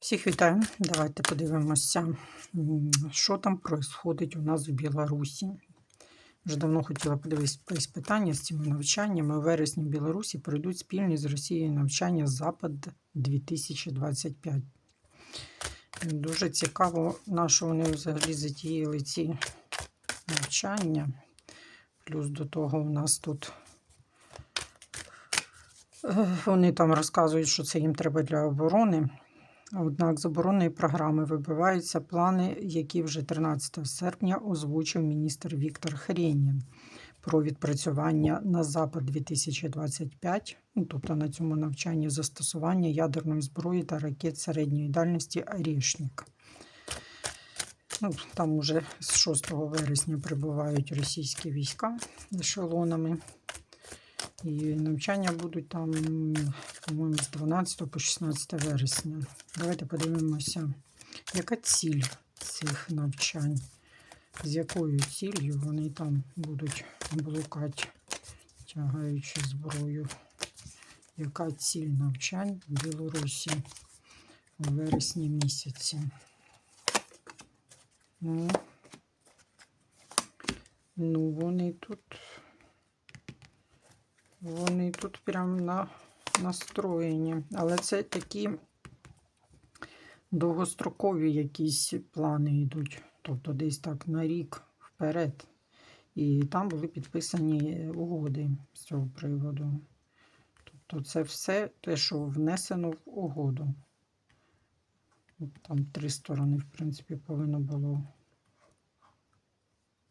Всіх вітаю. Давайте подивимося, що там происходить у нас в Білорусі. Вже давно хотіла подивитися питання з цими навчаннями. У вересні в Білорусі пройдуть спільні з Росією навчання Запад 2025. Дуже цікаво, на що вони взагалі затіяли ці навчання. Плюс до того у нас тут е, вони там розказують, що це їм треба для оборони. Однак з оборонної програми вибиваються плани, які вже 13 серпня озвучив міністр Віктор Хренін про відпрацювання на запад 2025, ну, тобто на цьому навчанні застосування ядерної зброї та ракет середньої дальності «Орєшнік». Ну, там уже з 6 вересня прибувають російські війська ешелонами. І навчання будуть там, по-моєму, з 12 по 16 вересня. Давайте подивимося, яка ціль цих навчань, з якою ціллю вони там будуть блукати, тягаючи зброю. Яка ціль навчань в Білорусі у вересні місяці? Ну, ну вони тут. Вони тут прям на, настроєні. Але це такі довгострокові якісь плани йдуть. Тобто десь так на рік вперед. І там були підписані угоди з цього приводу. Тобто це все те, що внесено в угоду. Там три сторони, в принципі, повинно було.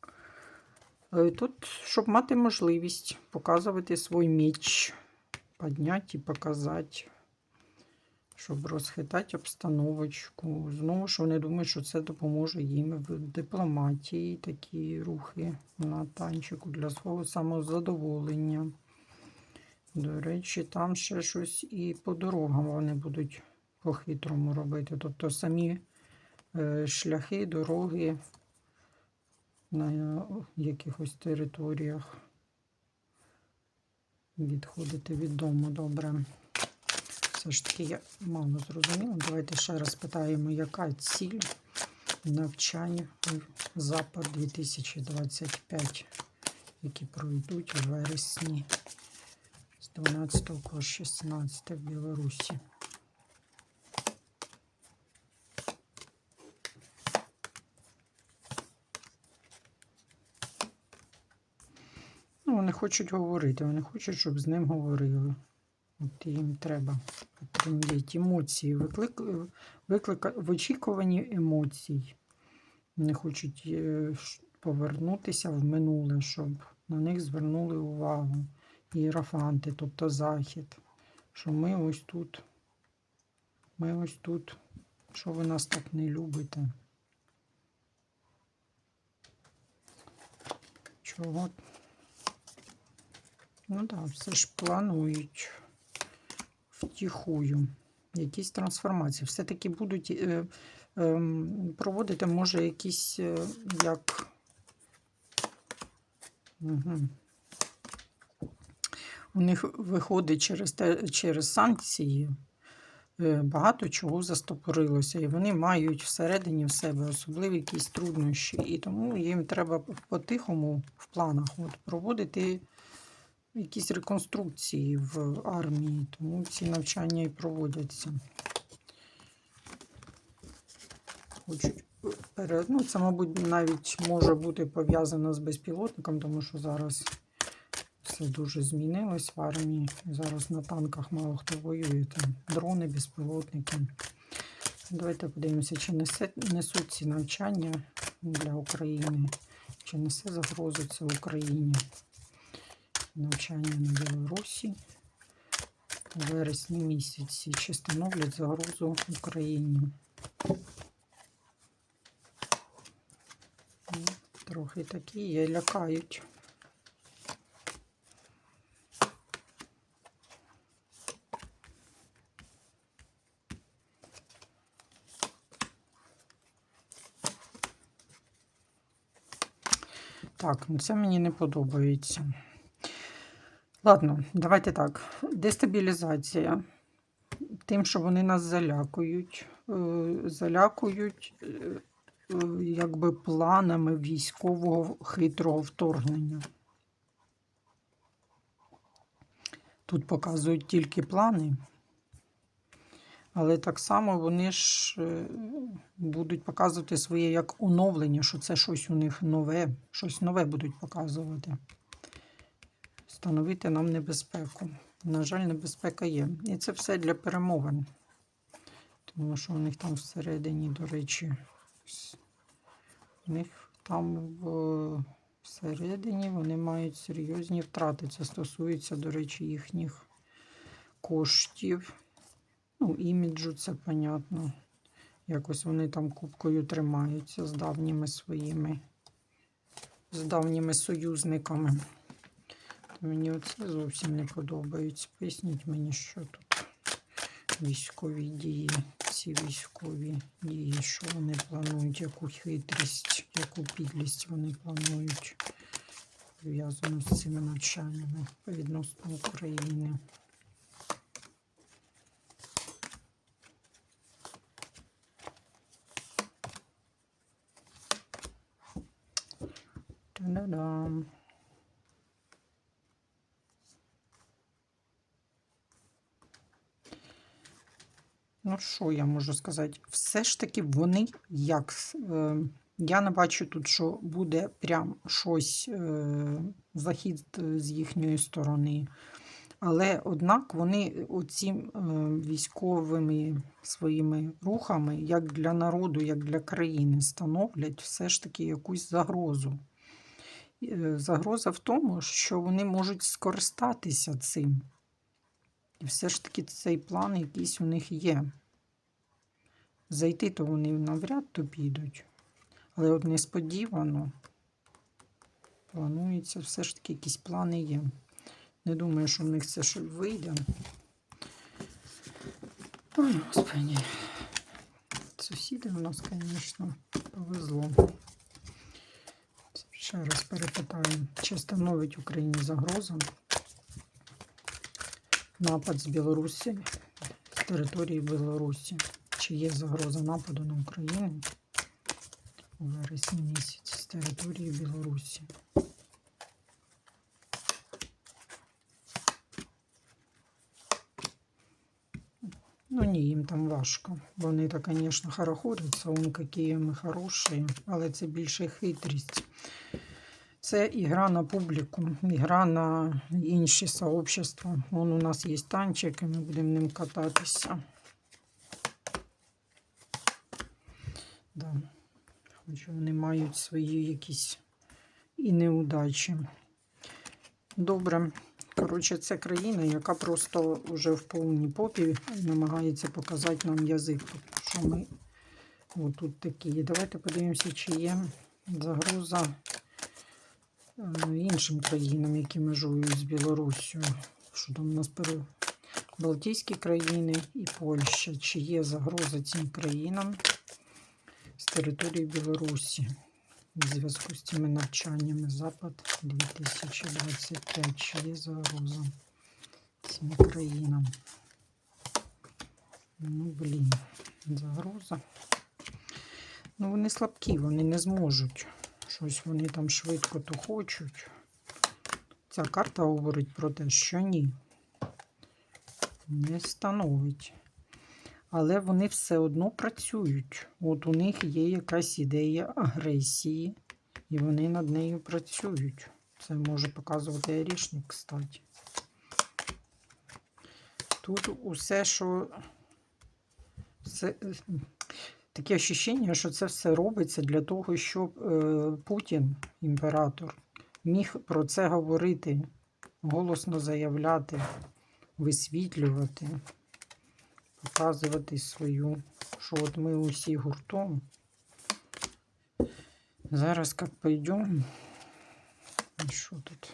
Е, Тут, щоб мати можливість показувати свій меч, підняти і показати, щоб розхитати обстановочку. Знову ж вони думають, що це допоможе їм в дипломатії, такі рухи на танчику для свого самозадоволення. До речі, там ще щось і по дорогам вони будуть по-хитрому робити. Тобто самі е, шляхи, дороги на якихось територіях відходити від дому добре. Все ж таки я мало зрозуміла. Давайте ще раз питаємо, яка ціль навчання у Запад 2025, які пройдуть у вересні з 12 по 16 в Білорусі. Хочуть говорити, вони хочуть, щоб з ним говорили. От їм треба потрендіть емоції, виклик, виклика, в очікуванні. Вони хочуть е, повернутися в минуле, щоб на них звернули увагу. Іерофанти, тобто захід. Що ми ось тут, ми ось тут, що ви нас так не любите. Чого Ну так, да, все ж планують втіхую. Якісь трансформації. Все-таки будуть е, е, проводити, може, якісь е, як. Угу. У них виходить через, те, через санкції. е, Багато чого застопорилося, і вони мають всередині в себе особливі якісь труднощі. І тому їм треба по-тихому в планах от, проводити якісь реконструкції в армії, тому ці навчання і проводяться. Хочуть ну, це, мабуть, навіть може бути пов'язано з безпілотником, тому що зараз все дуже змінилось в армії. Зараз на танках мало хто воює. Там дрони, безпілотники. Давайте подивимося, чи несе, несуть ці навчання для України, чи несе загрозу це Україні навчання на Білорусі у вересні місяці, чи становлять загрозу Україні. Ну, Трохи такі є, лякають. Так, ну це мені не подобається. Ладно, давайте так. Дестабілізація. Тим, що вони нас залякують, е, залякують е, якби планами військового хитрого вторгнення. Тут показують тільки плани, але так само вони ж е, будуть показувати своє як оновлення, що це щось у них нове, щось нове будуть показувати. Становити нам небезпеку. На жаль, небезпека є. І це все для перемовин. Тому що у них там всередині, до речі, у них там всередині вони мають серйозні втрати. Це стосується, до речі, їхніх коштів. Ну, іміджу, це понятно. Якось вони там кубкою тримаються з давніми своїми, з давніми союзниками. Мені оце зовсім не подобається. Поясніть мені, що тут військові дії, ці військові дії, що вони планують, яку хитрість, яку підлість вони планують пов'язану з цими навчаннями відносно України. Та-да-дам. Ну, що я можу сказати? Все ж таки вони як. Е, я не бачу тут, що буде прям щось е, захід е, з їхньої сторони. Але однак вони оцім е, військовими своїми рухами, як для народу, як для країни, становлять все ж таки якусь загрозу. Е, Загроза в тому, що вони можуть скористатися цим. І все ж таки цей план якийсь у них є. Зайти то вони навряд то підуть. Але от несподівано планується, все ж таки якісь плани є. Не думаю, що в них це ще вийде. Ой, господи. Сусіди у нас, звісно, повезло. Ще раз перепитаю, чи становить Україні загрозу напад з Білорусі, з території Білорусі. Чи є загроза нападу на Україну у вересні місяці з території Білорусі? Ну ні, їм там важко. Вони то, звісно, хорохоряться, он які ми хороші, але це більше хитрість. Це ігра на публіку, ігра на інші сообщества. Вон у нас є танчик, і ми будемо ним кататися. Да. Хоч вони мають свої якісь і неудачі. Добре. Коротше, це країна, яка просто вже в повній попі намагається показати нам язик. Що ми отут такі. Давайте подивимося, чи є загроза іншим країнам, які межують з Білоруссю. Що там у нас пере... Балтійські країни і Польща. Чи є загроза цим країнам з території Білорусі? В зв'язку з цими навчаннями Запад 2025 чи є загроза цим країнам. Ну, блін, загроза. Ну, вони слабкі, вони не зможуть. Щось вони там швидко то хочуть. Ця карта говорить про те, що ні. Не становить. Але вони все одно працюють. От у них є якась ідея агресії, і вони над нею працюють. Це може показувати Арішник, кстати. Тут усе, що це таке ощущення, що це все робиться для того, щоб е, Путін, імператор, міг про це говорити, голосно заявляти, висвітлювати показувати свою, що от ми усі гуртом. Зараз як пойдемо. Що тут?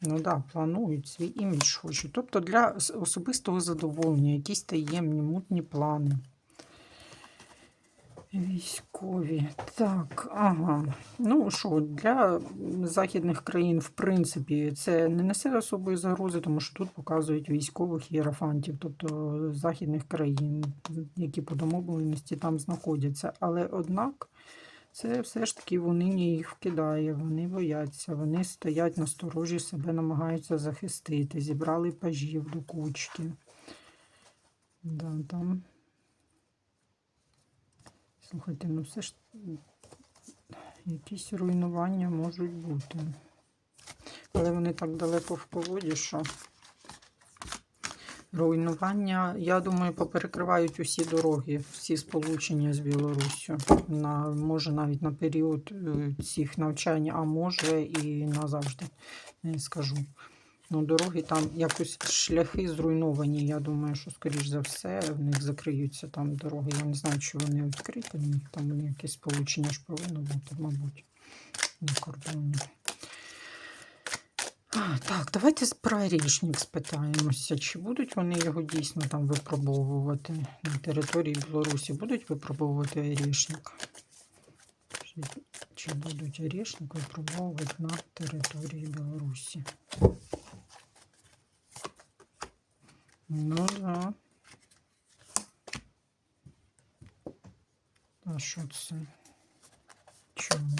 Ну так, да, планують свій імідж хочуть. Тобто для особистого задоволення, якісь таємні, мутні плани. Військові. Так, ага. Ну що, для західних країн, в принципі, це не несе особої загрози, тому що тут показують військових ієрофантів, тобто західних країн, які по домовленості там знаходяться. Але однак це все ж таки вони їх вкидає, вони бояться, вони стоять на сторожі, себе намагаються захистити, зібрали пажів до кучки. Да, там. Слухайте, ну все ж якісь руйнування можуть бути. Але вони так далеко в колоді, що руйнування, я думаю, поперекривають усі дороги, всі сполучення з Білоруссю. На, може навіть на період е, цих навчань, а може і назавжди, не скажу. Ну, дороги там якось шляхи зруйновані. Я думаю, що, скоріш за все, в них закриються там дороги. Я не знаю, чи вони відкриті. У них там якесь сполучення ж повинно бути, мабуть, на кордоні. А, так, давайте про Орішник спитаємося. Чи будуть вони його дійсно там випробовувати на території Білорусі? Будуть випробовувати Орішник? Чи будуть Орішник випробовувати на території Білорусі? Ну да. А що це? Чому?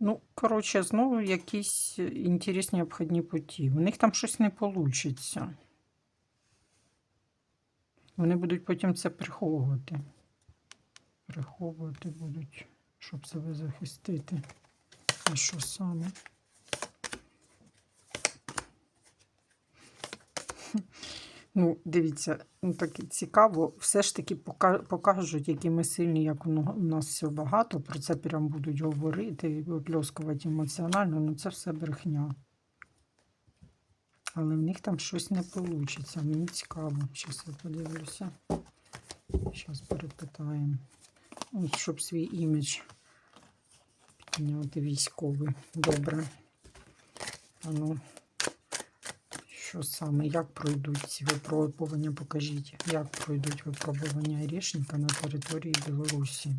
Ну, коротше, знову якісь інтересні обхідні путі. У них там щось не вийде. Вони будуть потім це приховувати. Приховувати будуть, щоб себе захистити. А що саме? Ну, дивіться, ну так цікаво, все ж таки покажуть, які ми сильні, як у нас все багато. Про це прям будуть говорити, випльоскувати емоціонально, ну це все брехня. Але в них там щось не вийде. Мені цікаво. Зараз я подивлюся. Зараз перепитаємо. Щоб свій імідж підняти військовий. Добре. А ну. Що саме, як пройдуть ці випробування? Покажіть, як пройдуть випробування Орешника на території Білорусі.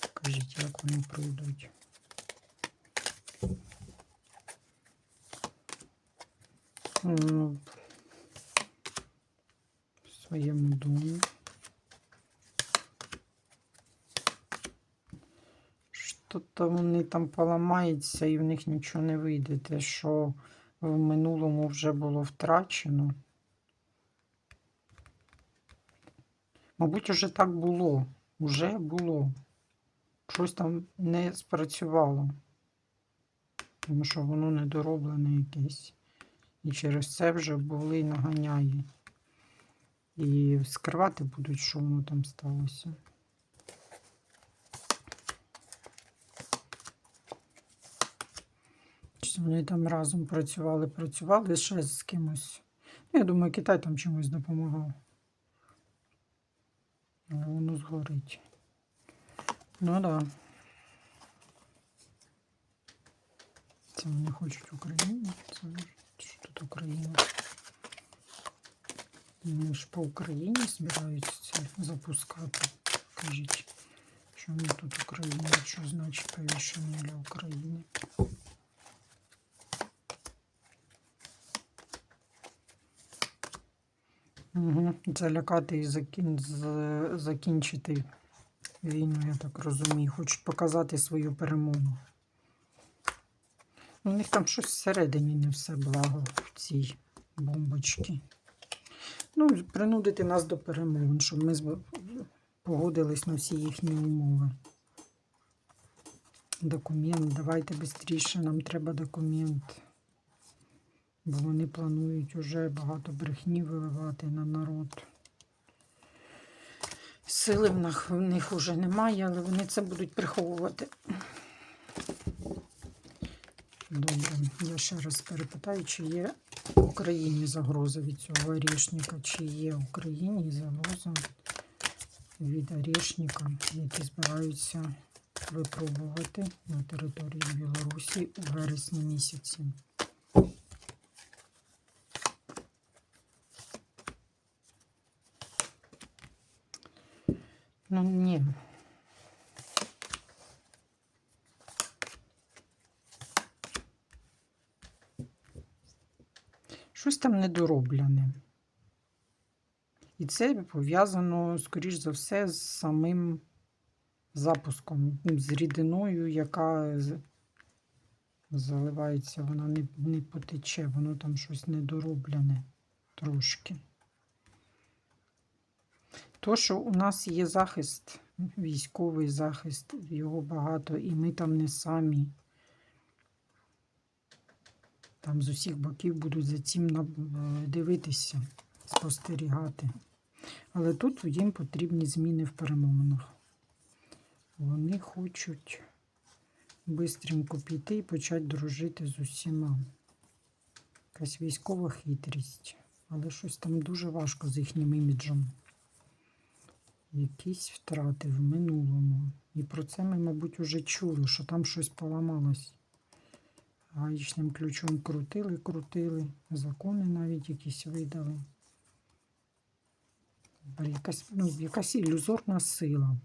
Покажіть, як вони пройдуть. Ну, В своєму домі. Що-то вони там поламаються і в них нічого не вийде. Те, що в минулому вже було втрачено. Мабуть, уже так було. Уже було. Щось там не спрацювало. Тому що воно недороблене якесь. І через це вже були наганяє. І скривати будуть, що воно там сталося. Вони там разом працювали, працювали ще з кимось. Ну, Я думаю, Китай там чимось допомагав. Але воно згорить. Ну. Да. Це вони хочуть Україну. Це що тут Україна? Вони ж по Україні збираються запускати. Кажіть, що вони тут Україна, що значить повішення для України. Залякати і закін... закінчити війну, я так розумію. Хочуть показати свою перемогу. У них там щось всередині не все благо в цій бомбочці. Ну, принудити нас до перемовин, щоб ми погодились на всі їхні умови. Документ, давайте швидше, нам треба документ. Бо вони планують уже багато брехні виливати на народ. Сили в них, в вже немає, але вони це будуть приховувати. Добре, я ще раз перепитаю, чи є в Україні загроза від цього орішника, чи є в Україні загроза від орішника, які збираються випробувати на території Білорусі у вересні місяці. Ну, ні. Щось там недороблене. І це пов'язано, скоріш за все, з самим запуском, з рідиною, яка заливається, вона не, не потече, воно там щось недороблене трошки. То, що у нас є захист, військовий захист, його багато, і ми там не самі. Там з усіх боків будуть за цим е, дивитися, спостерігати. Але тут їм потрібні зміни в перемовинах. Вони хочуть бистренько піти і почати дружити з усіма. Якась військова хитрість. Але щось там дуже важко з їхнім іміджем. Якісь втрати в минулому. І про це ми, мабуть, вже чули, що там щось поламалось. Гаїчним ключом крутили, крутили, закони навіть якісь видали. Якась, ну, якась ілюзорна сила.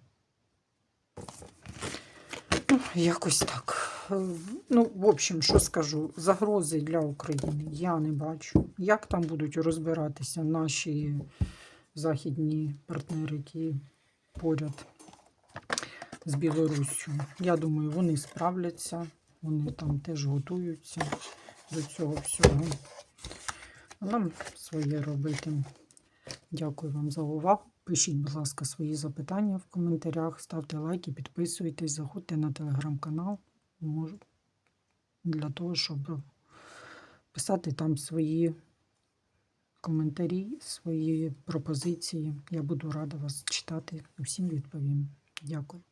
Ну, якось так. Е, Ну, в общем, що скажу, загрози для України я не бачу. Як там будуть розбиратися наші західні партнери, які поряд з Білоруссю? Я думаю, вони справляться, вони там теж готуються до цього всього. А Нам своє робити. Дякую вам за увагу. Пишіть, будь ласка, свої запитання в коментарях, ставте лайки, підписуйтесь, заходьте на телеграм-канал для того, щоб писати там свої коментарі, свої пропозиції. Я буду рада вас читати. Усім відповім. Дякую.